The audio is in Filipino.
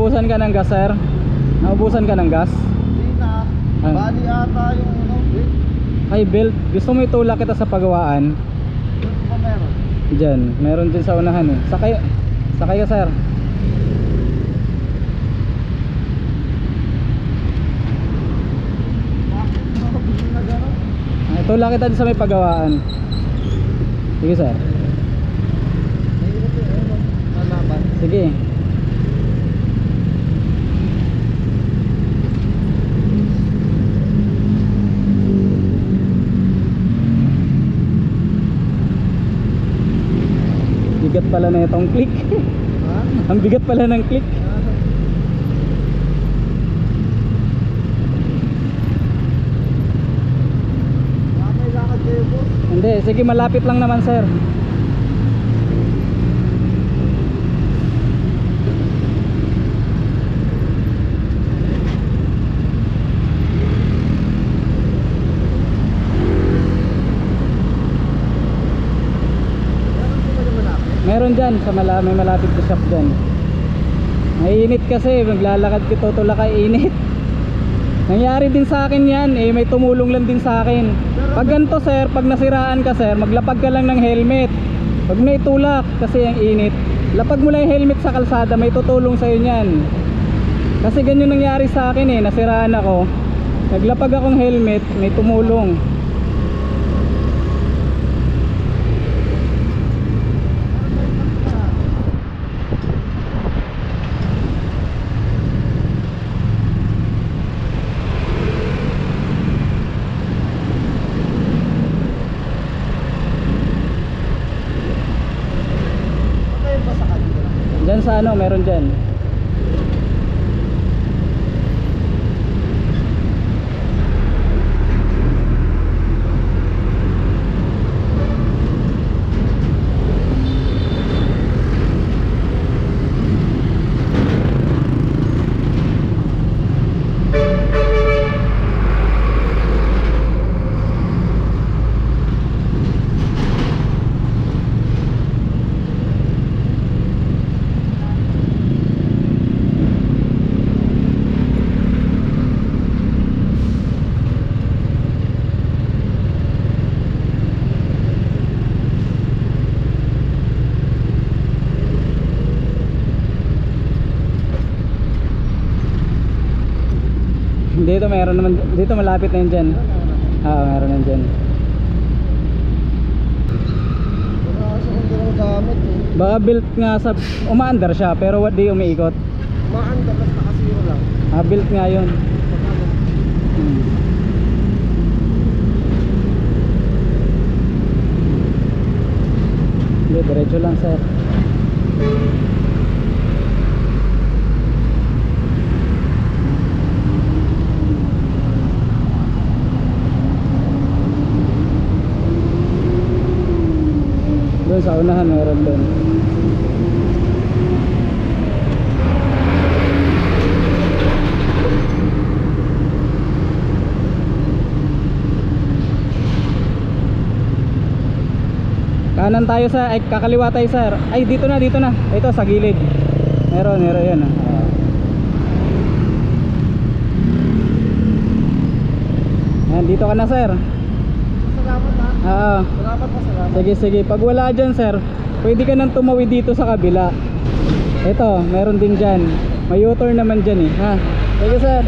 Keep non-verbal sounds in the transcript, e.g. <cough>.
naubusan ka ng gas, sir? Naubusan ka ng gas? Hindi na. Ano? Bali ata yung ano, eh. Ay, belt. Gusto mo itulak kita sa pagawaan? Doon pa meron. Diyan, meron din sa unahan eh. Sakay, sakay ka, sir. Bakit nakabili na gano'n? Ay, tulak kita din sa may pagawaan. Sige, sir. Nalaban. Sige. Bigat pala na itong click. Ang bigat pala ng click. Hindi, sige malapit lang naman sir. Meron po ba yung malapit? Meron dyan, sa mala may malapit na shop dyan. Mainit kasi, maglalakad ka tutula ka init. <laughs> Nangyari din sa akin yan, eh may tumulong lang din sa akin. Pag ganito sir, pag nasiraan ka sir, maglapag ka lang ng helmet. Pag may tulak kasi ang init, lapag mo lang helmet sa kalsada, may tutulong sa'yo niyan. Kasi ganyan nangyari sa akin eh, nasiraan ako. Naglapag akong helmet, may tumulong. Okay ba sa kanila? Diyan sa ano, meron dyan. Dito meron naman, dito malapit na yun dyan. Ah, meron na dyan. Baka built nga sa, umaandar siya pero what di umiikot. Maanda, basta nakasiro lang. Ah, built nga yun. Hmm. Hindi, diretso lang sir. Doon sa unahan meron doon. Kanan tayo sa, ay kakaliwa tayo sir. Ay dito na, dito na. Ito sa gilid. Meron, meron yun. ah. Ayan, dito ka na sir. Salamat ha. Oo. Salamat pa, salamat. Sige, sige. Pag wala dyan, sir, pwede ka nang tumawid dito sa kabila. Ito, meron din dyan. May U-turn naman dyan eh. Ha? Sige, sir.